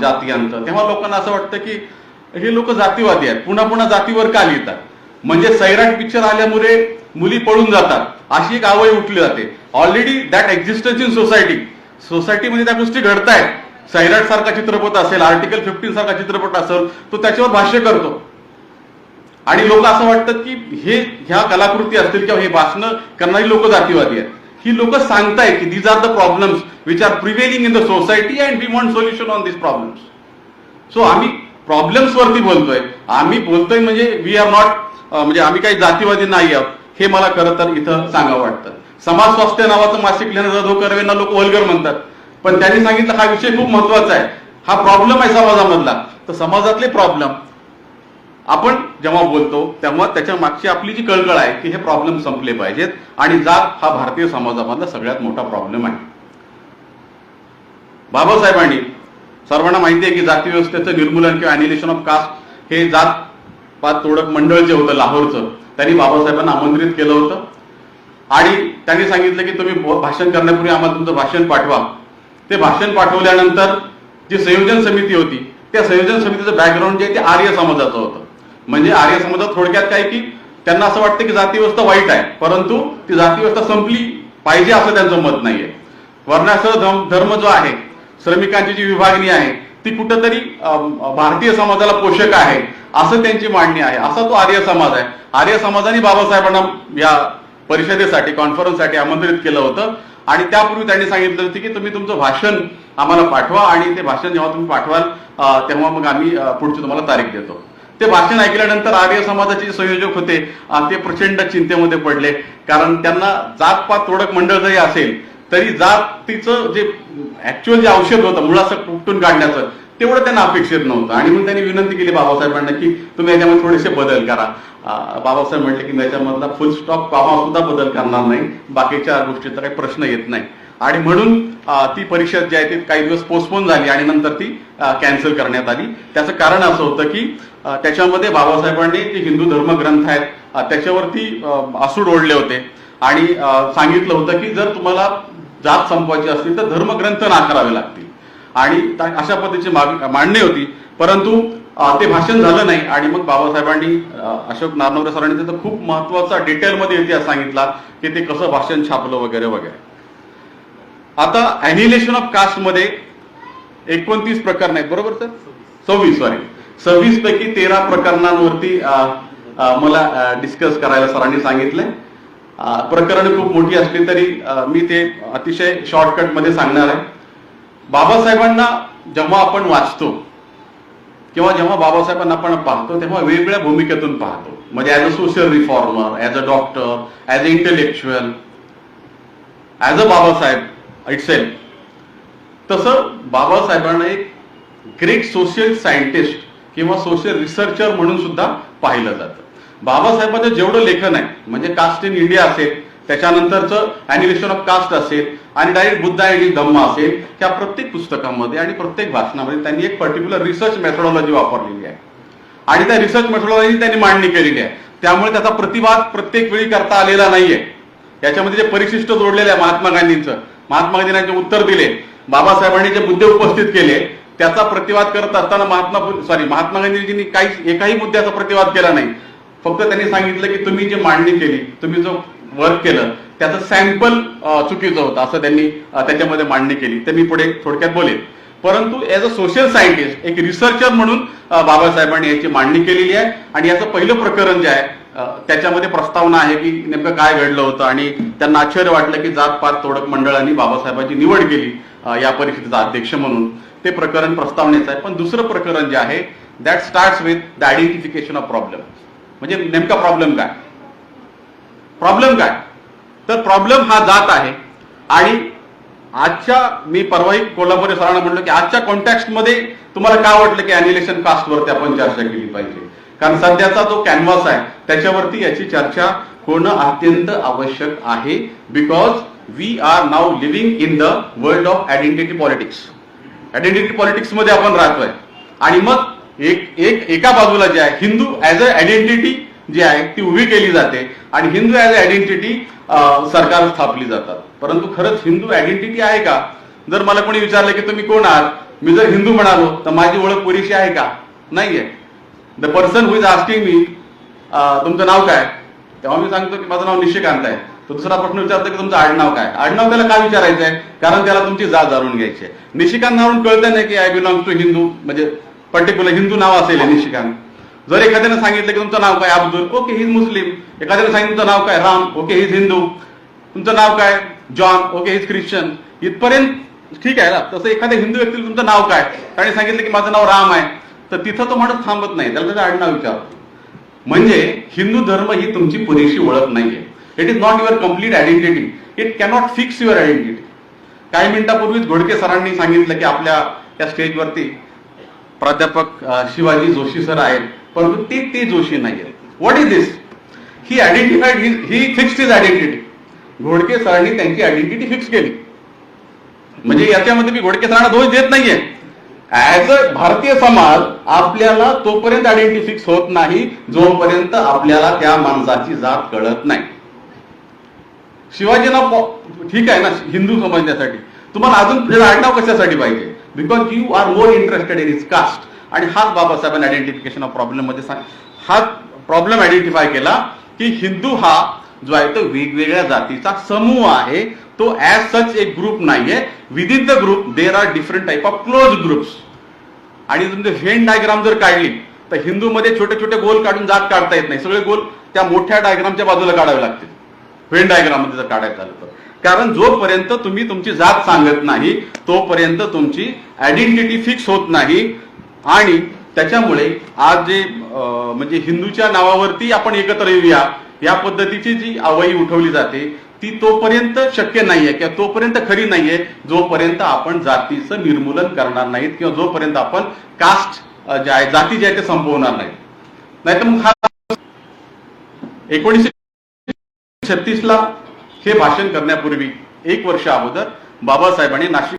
जातीयांचं तेव्हा लोकांना असं वाटतं की हे लोक जातीवादी आहेत. पुन्हा पुन्हा जातीवर का लिहितात? म्हणजे सैराट पिक्चर आल्यामुळे मुली पळून जातात. अशी एक आवय उठली जाते. Already that existence in society सोसायटीमध्ये त्या गोष्टी घडत आहेत सैराट सारखा चित्रपट असेल आर्टिकल फिफ्टीन सारखा चित्रपट असेल तो त्याच्यावर भाष्य करतो. आणि लोक असं वाटतं की हे ह्या कलाकृती असतील किंवा हे भाषणं करणारी लोक जातीवादी आहेत. ही लोक सांगताय की these are the problems which are prevailing in the society and we want solution on this problems so आम्ही प्रॉब्लेम्स वरती बोलतोय. आम्ही बोलतोय म्हणजे वी आर नॉट म्हणजे आम्ही काही जातीवादी नाही आहोत. हे मला खरं तर इथं सांगावं वाटतं. समाज स्वास्थ्य नावाचं मासिक लिहिणारा जाधव कर्वेंना लोक वलगर म्हणतात. पण त्यांनी सांगितलं हा विषय खूप महत्त्वाचा आहे. हा प्रॉब्लेम आहे समाजामधला. तर समाजातले प्रॉब्लेम आपण जेव्हा बोलतो तेव्हा त्याच्या मागची आपली जी कळकळ आहे की हे प्रॉब्लेम संपले पाहिजेत आणि जात हा भारतीय समाजामधला सगळ्यात मोठा प्रॉब्लेम आहे. बाबासाहेबांनी सर्वांना माहिती आहे की जाती व्यवस्थेचं निर्मूलन किंवा अॅनिलेशन ऑफ कास्ट हे जात पात तोडक मंडळ जे होतं लाहोरचं त्यांनी बाबासाहेबांना आमंत्रित केलं होतं. आणि त्यांनी सांगितलं की तुम्ही भाषण करण्यापूर्वी आम्हाला तुमचं भाषण पाठवा. ते भाषण पाठवल्यानंतर जी संयोजन समिती होती त्या संयोजन समितीचं बॅकग्राऊंड जे आहे ते आर्य समाजाचं होतं. म्हणजे आर्य समाजात थोडक्यात काय की त्यांना असं वाटतं की जाती व्यवस्था वाईट आहे परंतु ती जाती व्यवस्था संपली पाहिजे असं त्यांचं मत नाहीये. वर्णासह धर्म जो आहे श्रमिकांची जी विभागणी आहे ती कुठंतरी भारतीय समाजाला पोषक आहे असं त्यांची मांडणी आहे. असा तो आर्य समाज आहे. आर्य समाजाने बाबासाहेबांना या परिषदेसाठी कॉन्फरन्ससाठी आमंत्रित केलं होतं. आणि त्यापूर्वी त्यांनी सांगितलं होतं की तुम्ही तुमचं भाषण आम्हाला पाठवा आणि ते भाषण जेव्हा तुम्ही पाठवाल तेव्हा मग आम्ही पुढची तुम्हाला तारीख देतो. ते भाषण ऐकल्यानंतर आर्य समाजाचे संयोजक होते ते प्रचंड चिंतेमध्ये पडले. कारण त्यांना जातपात तोडक मंडळ जरी असेल तरी जातीचं जे ऍक्च्युअल जे औषध होतं मुळाचं उपटून काढण्याचं तेवढं त्यांना अपेक्षित नव्हतं. आणि मग त्यांनी विनंती केली बाबासाहेबांना की तुम्ही याच्यामध्ये थोडेसे बदल करा. बाबासाहेब म्हटले की मी याच्यामधला फुल स्टॉप कामा सुद्धा बदल करणार नाही. बाकीच्या गोष्टीचा काही प्रश्न येत नाही. आणि म्हणून ती परिषद जी आहे ती काही दिवस पोस्टपोन झाली आणि नंतर ती कॅन्सल करण्यात आली. त्याचं कारण असं होतं की त्याच्यामध्ये बाबासाहेबांनी जे हिंदू धर्मग्रंथ आहेत त्याच्यावरती आसूड ओढले होते. आणि सांगितलं होतं की जर तुम्हाला जात संपवायची असतील तर धर्मग्रंथ नाकारावे लागतील. आणि अशा पद्धतीची माग- मांडणी होती. परंतु ते भाषण झालं नाही आणि मग बाबासाहेबांनी अशोक नारनवरे सरांनी त्याचा खूप महत्त्वाचा डिटेलमध्ये इतिहास सांगितला की ते कसं भाषण छापलं वगैरे वगैरे. आता अॅनिलेशन ऑफ कास्टमध्ये एकोणतीस प्रकरण आहेत बरोबर सर? सव्वीस सॉरी सव्वीस पैकी तेरा प्रकरणांवरती मला डिस्कस करायला सरांनी सांगितलंय. प्रकरण खूप मोठी असली तरी मी ते अतिशय शॉर्टकटमध्ये सांगणार आहे. बाबासाहेबांना जेव्हा आपण वाचतो किंवा जेव्हा बाबासाहेबांना आपण पाहतो तेव्हा वेगवेगळ्या भूमिकेतून पाहतो. म्हणजे as a social reformer as a doctor as a intellectual as a Babasaheb itself. तसं बाबासाहेबांना एक ग्रेट सोशल सायंटिस्ट किंवा सोशल रिसर्चर म्हणून सुद्धा पाहिलं जातं. बाबासाहेबांचं जेवढं लेखन आहे म्हणजे कास्ट इन इंडिया असेल त्याच्यानंतरचं अॅनिमेशन ऑफ कास्ट असेल आणि डायरेक्ट बुद्धा आणि धम्म असेल त्या प्रत्येक पुस्तकामध्ये आणि प्रत्येक भाषणामध्ये त्यांनी एक पर्टिक्युलर रिसर्च मेथडॉलॉजी वापरलेली आहे. आणि त्या रिसर्च मेथडॉलॉजी त्यांनी मांडणी केलेली आहे. त्यामुळे त्याचा प्रतिवाद प्रत्येक वेळी करता आलेला नाहीये. याच्यामध्ये जे परिशिष्ट जोडलेले आहे महात्मा गांधींचं महात्मा गांधींना उत्तर दिले बाबासाहेबांनी जे मुद्दे उपस्थित केले त्याचा प्रतिवाद करत असताना महात्मा सॉरी महात्मा गांधीजींनी काही एकाही मुद्द्याचा प्रतिवाद केला नाही. फक्त त्यांनी सांगितलं की तुम्ही जी मांडणी केली तुम्ही जो वर्क केलं त्याचं सॅम्पल चुकीचं होतं असं त्यांनी त्याच्यामध्ये मांडणी केली. ते मी पुढे थोडक्यात बोलेन. परंतु ॲज अ सोशल सायंटिस्ट एक रिसर्चर म्हणून बाबासाहेबांनी याची मांडणी केलेली आहे. आणि याचं पहिलं प्रकरण जे आहे त्याच्यामध्ये प्रस्तावना आहे की नेमकं काय घडलं होतं आणि त्यांना आश्चर्य वाटलं की जात पात तोडक मंडळांनी बाबासाहेबांची निवड केली या परिषदेचा अध्यक्ष म्हणून. ते प्रकरण प्रस्तावनेचं आहे पण दुसरं प्रकरण जे आहे that start with the identification of problem म्हणजे नेमका प्रॉब्लेम काय? प्रॉब्लेम काय? तर प्रॉब्लेम हा जात आहे आणि आजच्या मी परवाही कोल्हापुरी सरांना म्हटलं की आजच्या कॉन्टॅक्टमध्ये तुम्हाला काय वाटलं की अॅनिलेशन कास्ट वरती आपण चर्चा केली पाहिजे? कारण सध्याचा जो कॅनव्हास आहे त्याच्यावरती याची चर्चा होणं अत्यंत आवश्यक आहे. Because we are now living in the world of identity politics identity पॉलिटिक्समध्ये आपण राहतोय. आणि मग एक एक एका बाजूला जे आहे हिंदू ऍज अ आयडेंटिटी जी आहे ती उभी केली जाते. आणि हिंदू ऍज अ आयडेंटिटी सरकार स्थापली जातात. परंतु खरंच हिंदू आयडेंटिटी आहे का? जर मला कोणी विचारलं की तुम्ही कोण आहात? मी जर हिंदू म्हणालो तर माझी ओळख पुरेशी आहे का? नाहीये. The person who is asking मी तुमचं नाव काय? तेव्हा मी सांगतो की माझं नाव निशिकांत आहे. तो दुसरा प्रश्न विचारतो की तुमचं आडनाव काय? आडनाव त्याला का विचारायचं आहे कारण त्याला तुमची जात जाणून घ्यायची आहे. निशिकांत म्हणून कळतं नाही की आय बिलॉंग टू हिंदू म्हणजे पर्टिक्युलर हिंदू नाव असेल निशिकांत. जर एखाद्याने सांगितलं की तुमचं नाव काय? अब्दुल. ओके हिज मुस्लिम एखाद्याने सांगितलं तुमचं नाव काय? राम. ओके हिज हिंदू तुमचं नाव काय? जॉन ओके हिज ख्रिश्चन इथपर्यंत ठीक आहे ना? तसं एखाद्या हिंदू व्यक्तीला तुमचं नाव काय? त्याने सांगितलं की माझं नाव राम आहे. तर तिथं तो म्हणत थांबत नाही. त्याला त्याचं आडनाव विचारतो म्हणजे हिंदू धर्म ही तुमची पुरेशी ओळख नाहीये. It is not your complete identity it cannot fix your identity काही मिनिटापूर्वीच घोडके सरांनी सांगितलं की आपल्या त्या स्टेजवरती प्राध्यापक शिवाजी जोशी सर आहेत. परंतु ते ते जोशी नाही आहेत what is this he identified he fixed is identity Ghodke सरांनी त्यांची आयडेंटिटी फिक्स केली. म्हणजे याच्यामध्ये मी घोडके सरांना दोष देत नाहीये. ऍज अ भारतीय समाज आपल्याला तोपर्यंत आयडेंटिफिक्स होत नाही जोपर्यंत आपल्याला त्या माणसाची जात कळत नाही. शिवाजीना ठीक आहे ना हिंदू समजण्यासाठी. तुम्हाला अजून त्याचं आडनाव कशासाठी पाहिजे? Because you are more interested in is caste आणि हाच बाबासाहेबांनी आयडेंटिफिकेशन ऑफ प्रॉब्लेममध्ये सांग हा प्रॉब्लेम आयडेंटिफाय केला की हिंदू हा जो आहे तो वेगवेगळ्या जातीचा समूह आहे. तो ऍज सच एक ग्रुप नाहीये. Within the group there are different type of close groups आणि तुमचे व्हेन डायग्राम जर काढली तर हिंदूमध्ये छोटे छोटे गोल काढून जात काढता येत नाही. सगळे गोल त्या मोठ्या डायग्रामच्या बाजूला काढावे लागतील. व्हेन डायग्राममध्ये जर काढायचं झालं तर. कारण जोपर्यंत तुम्ही तुमची जात सांगत नाही तोपर्यंत तुमची आयडेंटिटी फिक्स होत नाही. आणि त्याच्यामुळे आज जे म्हणजे हिंदूच्या नावावरती आपण एकत्र येऊया. या पद्धतीची जी आवई उठवली जाते ती तोपर्यंत शक्य नाहीये किंवा तोपर्यंत खरी नाहीये जोपर्यंत आपण जातीचं निर्मूलन करणार नाहीत किंवा जोपर्यंत आपण कास्ट जे आहे जाती जे आहे ते संपवणार नाहीत. नाहीतर मग हा एकोणीसशे छत्तीस ला हे भाषण करण्यापूर्वी एक वर्ष अगोदर बाबासाहेबांनी नाशिक